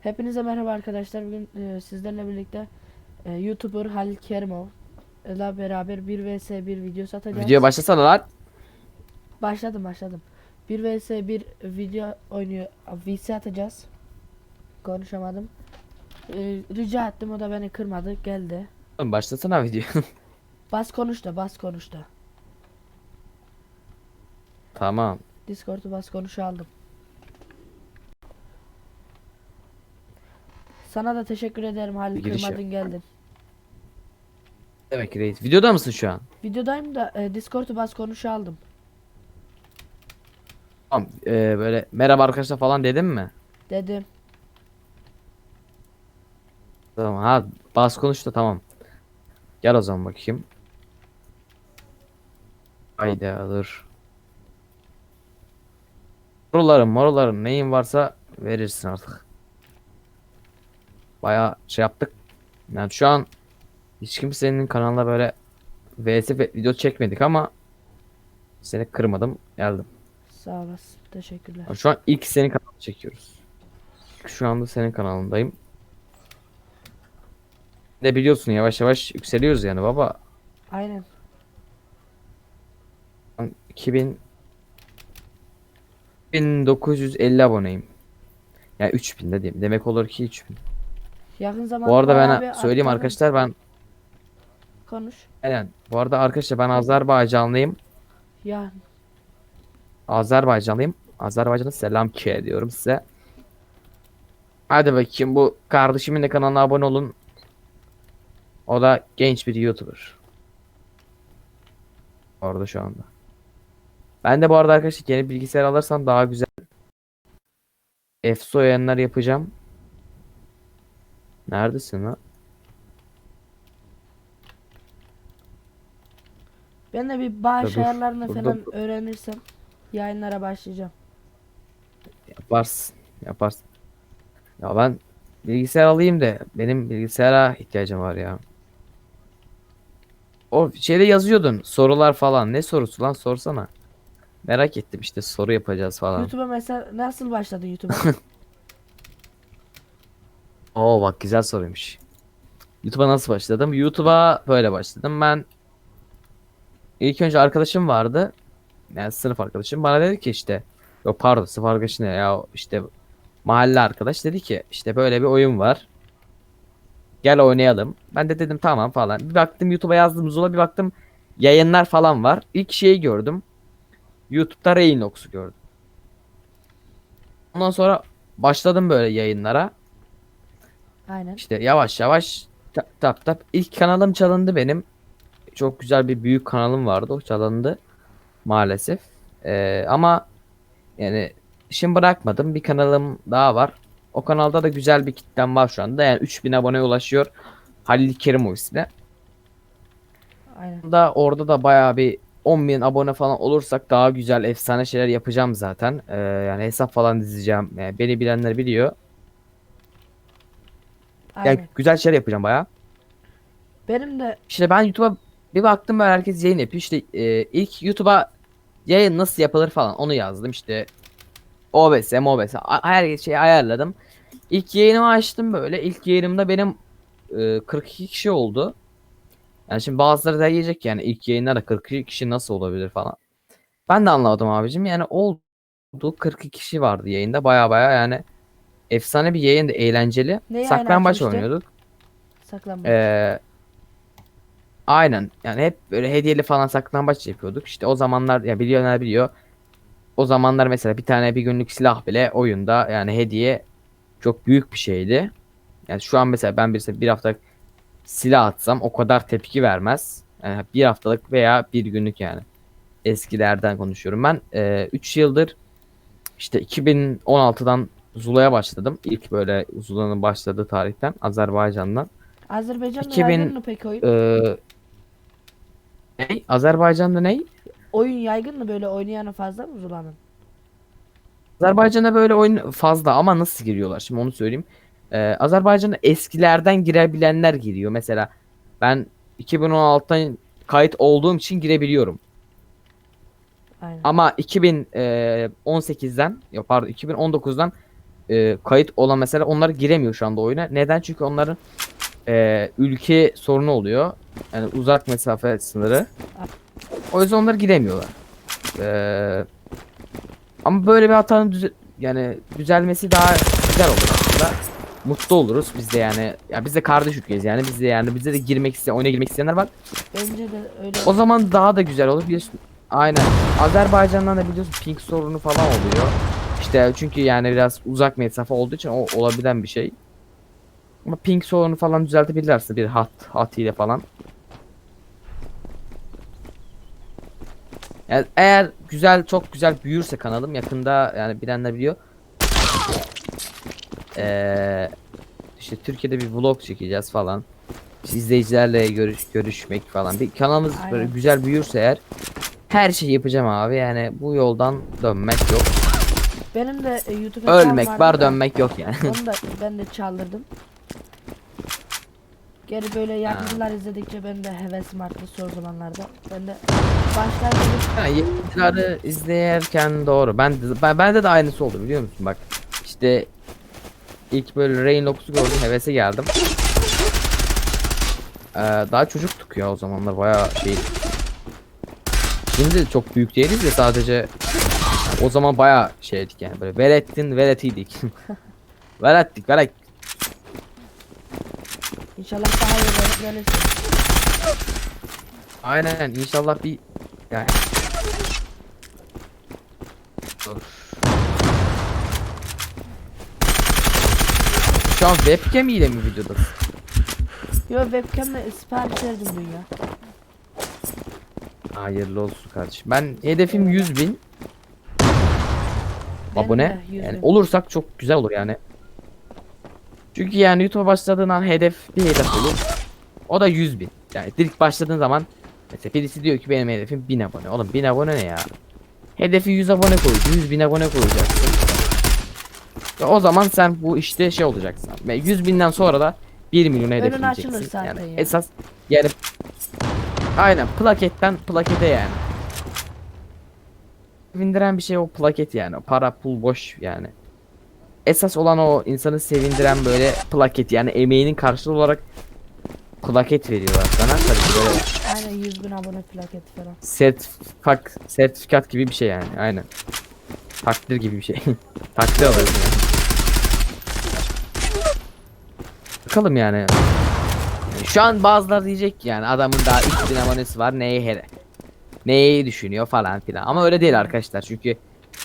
Hepinize merhaba arkadaşlar. Bugün e, sizlerle birlikte e, YouTuber Halil Kerimov ile beraber 1 vs 1 video satacağız. Video başlasana lan. başladım başladım. 1 vs 1 video oynuyor. VC atacağız. Konuşamadım. E, rica ettim o da beni kırmadı. Geldi. Oğlum başlasana video. Bas konuş da bas konuş da. tamam. Discord'u bas konuşu aldım. Sana da teşekkür ederim Halil Bir giriş kırmadın geldin. Demek ki reis. Videoda mısın şu an? Videodayım da e, Discord'u bas konuşu aldım. Tamam. Ee, böyle merhaba arkadaşlar falan dedim mi? Dedim. Tamam. Ha bas konuş da tamam. Gel o zaman bakayım. Haydi dur. Moruların moruların neyin varsa verirsin artık. Baya şey yaptık. Yani şu an hiç kimsenin kanalına böyle VS video çekmedik ama seni kırmadım geldim. Sağ olasın. Teşekkürler. Abi Şu an ilk senin kanalını çekiyoruz. Şu anda senin kanalındayım. Ne biliyorsun yavaş yavaş yükseliyoruz yani baba. Aynen. Ben 2000 1950 aboneyim. Yani 3000 de diyeyim. Demek olur ki 3000. Yakın zamanda Bu arada ben söyleyeyim arttırdım. arkadaşlar ben Konuş. aynen. Bu arada arkadaşlar ben Azerbaycanlıyım. Ya Azerbaycanlıyım. Azerbaycan'a selam ki diyorum size. Hadi bakayım bu kardeşimin de kanalına abone olun. O da genç bir YouTuber. Orada şu anda. Ben de bu arada arkadaşlar yeni bilgisayar alırsam daha güzel EFSO yayınlar yapacağım. Neredesin lan? ben de bir bağış Dur, dur. ayarlarını Dur, dur, falan dur. öğrenirsem yayınlara başlayacağım. Yaparsın. Yaparsın. Ya ben bilgisayar alayım da benim bilgisayara ihtiyacım var ya. O şeyde yazıyordun sorular falan. Ne sorusu lan sorsana. Merak ettim işte soru yapacağız falan. YouTube'a mesela nasıl başladın YouTube'a? Oo bak güzel soruymuş. YouTube'a nasıl başladım? YouTube'a böyle başladım. Ben ilk önce arkadaşım vardı. Yani sınıf arkadaşım. Bana dedi ki işte Yok pardon sınıf arkadaşı ne ya işte mahalle arkadaş dedi ki işte böyle bir oyun var. Gel oynayalım. Ben de dedim tamam falan. Bir baktım YouTube'a yazdım Zula bir baktım yayınlar falan var. İlk şeyi gördüm. YouTube'da Raynox'u gördüm. Ondan sonra başladım böyle yayınlara. Aynen. İşte yavaş yavaş tap tap tap. İlk kanalım çalındı benim. Çok güzel bir büyük kanalım vardı. O çalındı maalesef. Ee, ama yani işimi bırakmadım. Bir kanalım daha var. O kanalda da güzel bir kitlem var şu anda. Yani 3000 aboneye ulaşıyor. Halil Kerimov ismi. Aynen. Da orada da bayağı bir 10.000 abone falan olursak daha güzel efsane şeyler yapacağım zaten. Ee, yani hesap falan dizeceğim. Yani beni bilenler biliyor. Yani Aynen. güzel şeyler yapacağım bayağı. Benim de İşte ben YouTube'a bir baktım böyle herkes yayın yapıyor. İşte e, ilk YouTube'a yayın nasıl yapılır falan onu yazdım. İşte OBS, MOBS a- her şeyi ayarladım. İlk yayınımı açtım böyle. İlk yayınımda benim e, 42 kişi oldu. Yani şimdi bazıları da diyecek yani ilk yayında da 42 kişi nasıl olabilir falan. Ben de anlamadım abicim. Yani oldu 42 kişi vardı yayında. Baya baya yani efsane bir yayındı, eğlenceli. Ne yayın Saklambaç açmıştın? oynuyorduk. saklanma. Ee, aynen yani hep böyle hediyeli falan saklambaç yapıyorduk. İşte o zamanlar ya biliyorlar biliyor. O zamanlar mesela bir tane bir günlük silah bile oyunda yani hediye çok büyük bir şeydi. Yani şu an mesela ben birisine bir haftalık silah atsam o kadar tepki vermez. Yani bir haftalık veya bir günlük yani. Eskilerden konuşuyorum ben. 3 yıldır işte 2016'dan Zula'ya başladım. İlk böyle Zula'nın başladığı tarihten Azerbaycan'dan. Azerbaycan'da 2000 yaygın mı peki oyun? Ne? Azerbaycan'da ne? Oyun yaygın mı böyle oynayanı fazla mı Zula'nın? Azerbaycan'a böyle oyun fazla ama nasıl giriyorlar? Şimdi onu söyleyeyim. Ee, Azerbaycan'a eskilerden girebilenler giriyor. Mesela ben 2016'dan kayıt olduğum için girebiliyorum. Aynen. Ama 2018'den, yok pardon 2019'dan e, kayıt olan mesela onlar giremiyor şu anda oyuna. Neden? Çünkü onların e, ülke sorunu oluyor. Yani uzak mesafe sınırı. O yüzden onlar giremiyorlar. E, ama böyle bir hatanın düze- yani düzelmesi daha güzel olur aslında. Mutlu oluruz biz de yani. Ya biz de kardeş ülkeyiz yani. Biz de yani bize de girmek isteyen, oyuna girmek isteyenler var. Bence de öyle. O zaman daha da güzel olur. Biliyorsun. Aynen. Azerbaycan'dan da biliyorsun ping sorunu falan oluyor. İşte çünkü yani biraz uzak mesafe olduğu için o olabilen bir şey. Ama ping sorunu falan düzeltebilirlerse bir hat hat ile falan. Yani eğer güzel çok güzel büyürse kanalım yakında yani bilenler biliyor. Ee, işte Türkiye'de bir vlog çekeceğiz falan. İzleyicilerle görüş görüşmek falan. Bir kanalımız böyle güzel büyürse eğer her şeyi yapacağım abi. Yani bu yoldan dönmek yok. Benim de e, YouTube Ölmek var dönmek yok yani. Onu da ben de çaldırdım. Geri böyle yabancılar izledikçe ben de hevesim arttı son zamanlarda. Ben de başlar dedim. Ha, yayıncıları izlerken doğru. Ben de, ben, bende de aynısı oldu biliyor musun? Bak işte ilk böyle Rain Locks'u gördüm hevese geldim. Ee, daha çocuktuk ya o zamanlar bayağı şey. Şimdi çok büyük değiliz ya sadece o zaman bayağı şeydik yani böyle velettin veletiydik. velettik velet. İnşallah daha iyi böyle gelirsin. Aynen inşallah bir yani. Şu an webcam ile mi videodasın? Yo webcam'le sipariş verdim dün ya. Hayırlı olsun kardeşim. Ben hedefim 100 bin abone. de 100 Yani olursak çok güzel olur yani. Çünkü yani YouTube'a başladığın an hedef bir hedef olur. O da 100 bin. Yani direkt başladığın zaman mesela birisi diyor ki benim hedefim 1000 abone. Oğlum 1000 abone ne ya? Hedefi 100 abone koy. 100 bin abone koyacaksın. Ve o zaman sen bu işte şey olacaksın. Ve 100 binden sonra da 1 milyon hedefleyeceksin. yani ya. esas yani aynen plaketten plakete yani. Sevindiren bir şey o plaket yani. Para pul boş yani. Esas olan o insanı sevindiren böyle plaket yani emeğinin karşılığı olarak plaket veriyorlar sana. Tabii ki böyle Aynen 100 bin abone plaketi falan. sertifik, sertifikat gibi bir şey yani. Aynen. Takdir gibi bir şey. Takdir alıyorsun yani. Bakalım yani. Şu an bazıları diyecek ki yani adamın daha 3000 abonesi var neyi hele. Neyi düşünüyor falan filan. Ama öyle değil arkadaşlar çünkü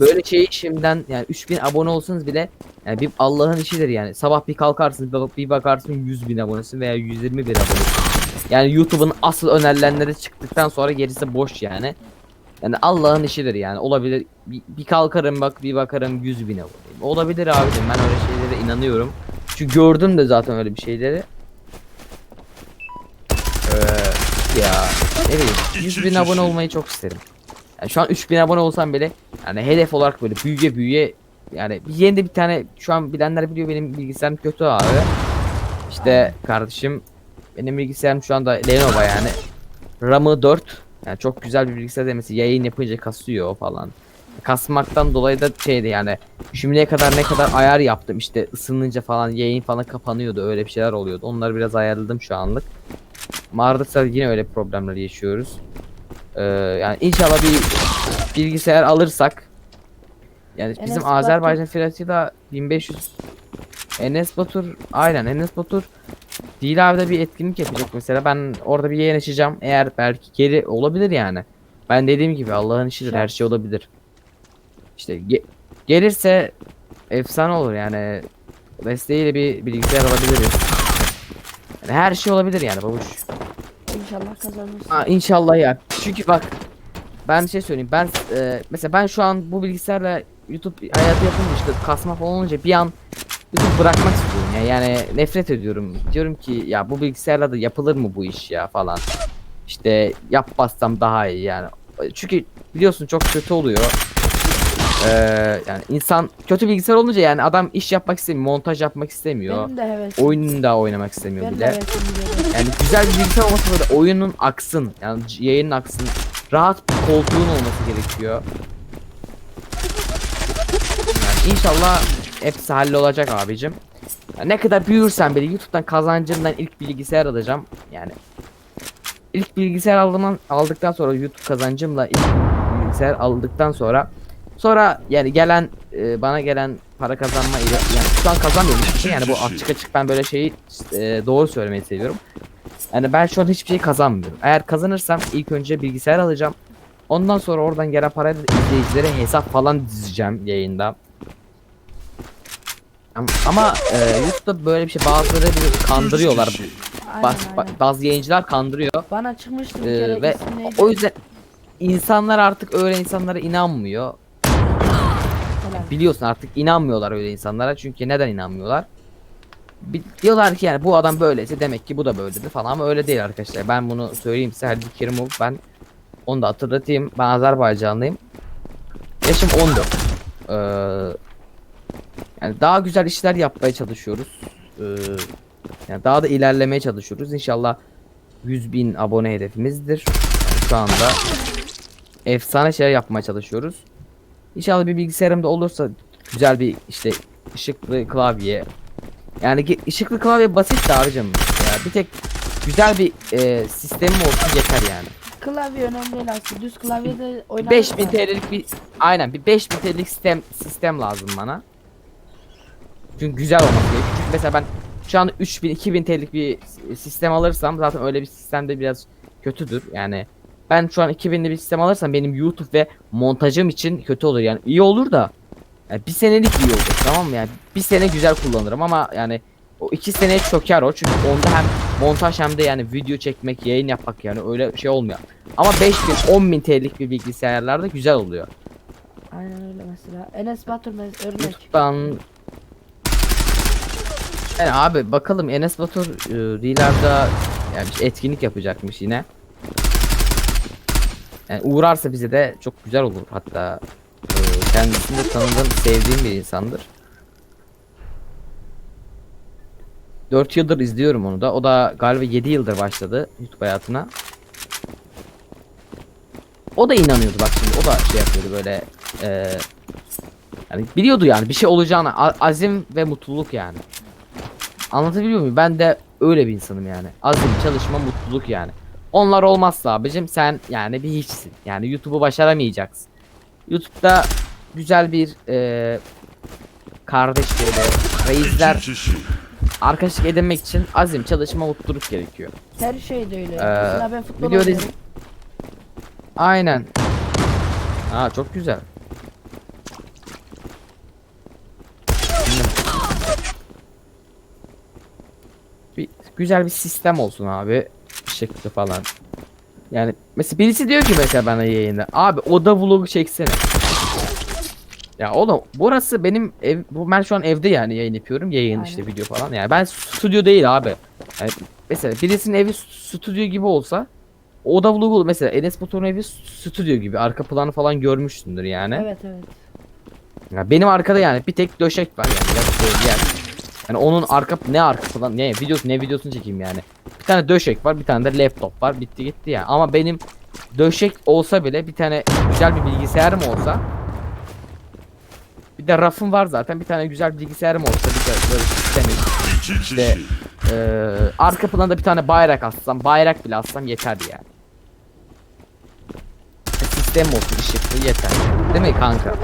böyle şeyi şimdiden yani 3000 abone olsanız bile yani bir Allah'ın işidir yani. Sabah bir kalkarsın bir- bakarsın 100 bin abonesi veya 120 bin abonesi. Yani YouTube'un asıl önerilenleri çıktıktan sonra gerisi boş yani. Yani Allah'ın işidir yani. Olabilir. Bir, bir kalkarım bak bir bakarım 100 bin aboneyim. Olabilir abicim ben öyle şeylere inanıyorum. Çünkü gördüm de zaten öyle bir şeyleri. Ee, ya ne bileyim 100 bin abone olmayı çok isterim. Yani şu an 3000 abone olsam bile yani hedef olarak böyle büyüye büyüye yani yeni de bir tane şu an bilenler biliyor benim bilgisayarım kötü abi. İşte kardeşim benim bilgisayarım şu anda Lenovo yani. RAM'ı 4. Yani çok güzel bir bilgisayar demesi yayın yapınca kasıyor falan. Kasmaktan dolayı da şeydi yani şimdiye kadar ne kadar ayar yaptım işte ısınınca falan yayın falan kapanıyordu öyle bir şeyler oluyordu. Onları biraz ayarladım şu anlık. Ama arada sırada yine öyle problemler yaşıyoruz. Ee, yani inşallah bir bilgisayar alırsak yani Enes bizim Batur- Azerbaycan fiyatı da 1500 Enes Batur aynen Enes Batur Değil abi de bir etkinlik yapacak mesela ben orada bir yayın açacağım eğer belki geri olabilir yani. Ben dediğim gibi Allah'ın işidir her şey olabilir. İşte ge- gelirse efsane olur yani desteğiyle bir bilgisayar alabiliriz. Yani her şey olabilir yani babuş. İnşallah kazanırsın. Aa, inşallah ya. Çünkü bak ben bir şey söyleyeyim. Ben e, mesela ben şu an bu bilgisayarla YouTube hayatı yapınca işte kasma falan olunca bir an YouTube bırakmak istiyorum ya. Yani nefret ediyorum. Diyorum ki ya bu bilgisayarla da yapılır mı bu iş ya falan. İşte yapmazsam daha iyi yani. Çünkü biliyorsun çok kötü oluyor. Ee, yani insan kötü bilgisayar olunca yani adam iş yapmak istemiyor, montaj yapmak istemiyor. Benim de hevesim. Oyun da oynamak istemiyor Benim de bile. hevesim. Yani güzel bir bilgisayar olması böyle oyunun aksın. Yani c- yayının aksın. Rahat bir koltuğun olması gerekiyor. Yani inşallah hepsi hallolacak abicim. Ya ne kadar büyürsen bile YouTube'dan kazancımdan ilk bilgisayar alacağım. Yani ilk bilgisayar aldığımdan aldıktan sonra YouTube kazancımla ilk bilgisayar aldıktan sonra sonra yani gelen e, bana gelen para kazanma ile yani şu an kazanmıyorum hiçbir şey yani bu açık açık ben böyle şeyi e, doğru söylemeyi seviyorum. Yani ben şu an hiçbir şey kazanmıyorum. Eğer kazanırsam ilk önce bilgisayar alacağım. Ondan sonra oradan gelen parayla izleyicilere hesap falan dizeceğim yayında. Ama, e, YouTube'da böyle bir şey bazıları bir kandırıyorlar. Aynen, Baz, aynen. ba- bazı yayıncılar kandırıyor. Bana çıkmıştı bir Ee, kere ve ismi neydi? O yüzden insanlar artık öyle insanlara inanmıyor. Biliyorsun artık inanmıyorlar öyle insanlara. Çünkü neden inanmıyorlar? Diyorlar ki yani bu adam böyleyse demek ki bu da böyledir falan ama öyle değil arkadaşlar. Ben bunu söyleyeyim size Halil ben onu da hatırlatayım. Ben Azerbaycanlıyım. Yaşım 14. Ee, yani daha güzel işler yapmaya çalışıyoruz. Ee, yani daha da ilerlemeye çalışıyoruz. İnşallah 100 bin abone hedefimizdir. Şu anda efsane şeyler yapmaya çalışıyoruz. İnşallah bir bilgisayarım da olursa güzel bir işte ışıklı klavye. Yani ışıklı klavye basit de abicim. Ya bir tek güzel bir e, sistemim olsun yeter yani. Klavye önemli değil aslında. Düz klavyede oynanır. 5000 da. TL'lik bir aynen bir 5000 TL'lik sistem sistem lazım bana. Çünkü güzel olması gerekiyor. Çünkü mesela ben şu anda 3000 2000 TL'lik bir s- sistem alırsam zaten öyle bir sistemde biraz kötüdür. Yani ben şu an 2000'li bir sistem alırsam benim YouTube ve montajım için kötü olur. Yani iyi olur da yani bir senelik iyi olur tamam mı? Yani bir sene güzel kullanırım ama yani o iki seneye çöker o çünkü onda hem montaj hem de yani video çekmek, yayın yapmak yani öyle şey olmuyor. Ama 5000 10000 TL'lik bir bilgisayarlarda güzel oluyor. Aynen öyle mesela. Enes Batur örnek. YouTube'dan yani abi bakalım Enes Batur e, Reeler'da yani bir etkinlik yapacakmış yine. Yani uğrarsa bize de çok güzel olur hatta e, kendisini de tanıdığım, sevdiğim bir insandır. 4 yıldır izliyorum onu da. O da galiba 7 yıldır başladı YouTube hayatına. O da inanıyordu bak şimdi. O da şey yapıyordu böyle e, yani biliyordu yani bir şey olacağını azim ve mutluluk yani. Anlatabiliyor muyum? Ben de öyle bir insanım yani. Azim, çalışma, mutluluk yani. Onlar olmazsa abicim sen yani bir hiçsin. Yani YouTube'u başaramayacaksın. YouTube'da güzel bir e, kardeş böyle reisler arkadaşlık edinmek için azim, çalışma, mutluluk gerekiyor. Her şey de öyle. Ee, mesela ben futbol video oynuyorum. Aynen. Aa çok güzel. Bir güzel bir sistem olsun abi. Işıklı falan. Yani mesela birisi diyor ki mesela bana yayında abi oda vlogu çeksene. Ya oğlum burası benim ev bu ben şu an evde yani yayın yapıyorum. Yayın Aynen. işte video falan. Yani ben stüdyo değil abi. Yani mesela birisinin evi stüdyo gibi olsa oda vlogu mesela Enes Batur'un evi stüdyo gibi arka planı falan görmüşsündür yani. Evet evet. Ya benim arkada yani bir tek döşek var yani. Yer. Yani onun arka ne arka falan ne videosu ne videosunu çekeyim yani. Bir tane döşek var, bir tane de laptop var. Bitti gitti yani. Ama benim döşek olsa bile bir tane güzel bir bilgisayarım olsa bir de rafım var zaten. Bir tane güzel bilgisayarım olsa bir de böyle sistemi. İşte- Ee, arka planda bir tane bayrak assam, bayrak bile assam yeter yani. Sistem olsun ışıklı yeter. Değil mi kanka?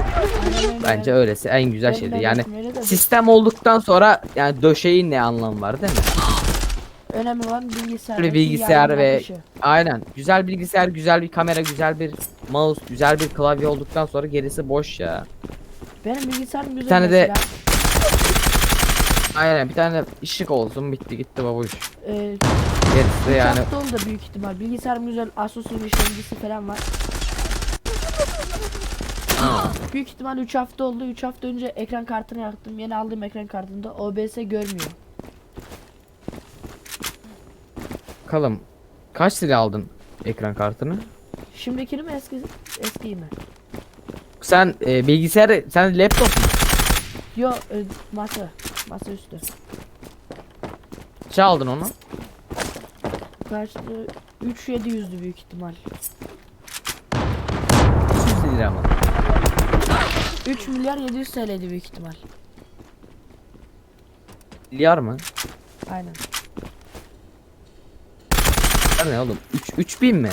Bence öylesi en güzel şeydi. Yani sistem olduktan sonra yani döşeğin ne anlamı var değil mi? Önemli olan bilgisayar. Ve bilgisayar ve- akışı. Aynen. Güzel bilgisayar, güzel bir kamera, güzel bir mouse, güzel bir klavye olduktan sonra gerisi boş ya. Benim bilgisayarım güzel tane de- mesela. Aynen bir tane ışık olsun bitti gitti babuş. Ee, Gerisi de yani hafta oldu büyük ihtimal. Bilgisayarım güzel. Asus'un işlemcisi falan var. Büyük ihtimal 3 hafta oldu. 3 hafta önce ekran kartını yaktım. Yeni aldığım ekran kartında OBS görmüyor. Bakalım. Kaç lira aldın ekran kartını? Şimdikini mi eski eskiyi mi? Sen e, bilgisayar, sen laptop mu? Yo e, masa. Masa üstü. Kaça aldın onu? Kaçtı? 3700'dü büyük ihtimal. 300 lira mı? 3 milyar 700 TL'di büyük ihtimal. Milyar mı? Aynen. Milyar ne oğlum? 3 3000 mi?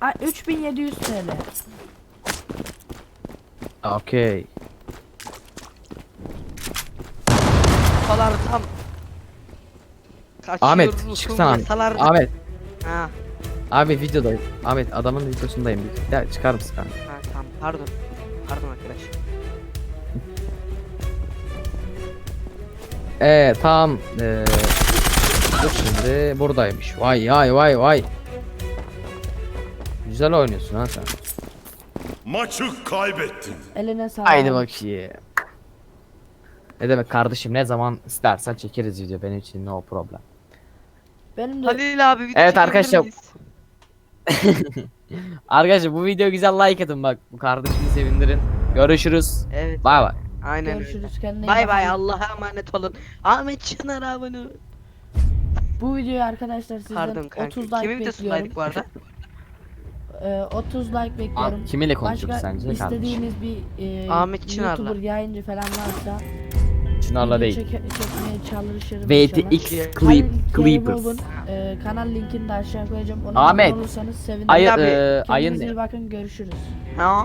Ha, 3700 TL. Okey. Kafalar tam. Ahmet çıksana. masalar- Ahmet. Ha, Abi videodayım. Ahmet adamın videosundayım. Ya çıkar mısın kanka? ha tamam pardon. Pardon arkadaş. Ee tamam. Ee, dur şimdi buradaymış. Vay vay vay vay. Güzel oynuyorsun ha sen. Maçı kaybettin. Eline sağlık. Haydi bakayım. Ne demek kardeşim ne zaman istersen çekeriz video benim için no problem. Benim de Halil abi video Evet çekebilir arkadaşlar. miyiz? Arkadaşlar bu video güzel like atın bak bu kardeşimi sevindirin. Görüşürüz. Evet. Bay bay. Aynen öyle. görüşürüz kendine iyi Bay bay. Allah'a emanet olun. Ahmet Çınar abone. ol. Bu videoyu arkadaşlar sizden Pardon kanka. 30 like Kimin bekliyorum. videosundaydık bu arada? Ee, 30 like bekliyorum. Abi, kiminle konuşuyoruz Başka sence kardeşim? istediğiniz bir e, Ahmet Çınar'la. YouTuber yayıncı falan varsa Çınar'la video değil. çeke- çekmeye çalışırım inşallah. VTX Clip Halil Clippers. Kerimov'un, e, kanal linkini de aşağı koyacağım. Ona Ahmet. abone olursanız sevinirim. Ayı, abi, e, ayın Kendinize ne? iyi bakın görüşürüz. Ha?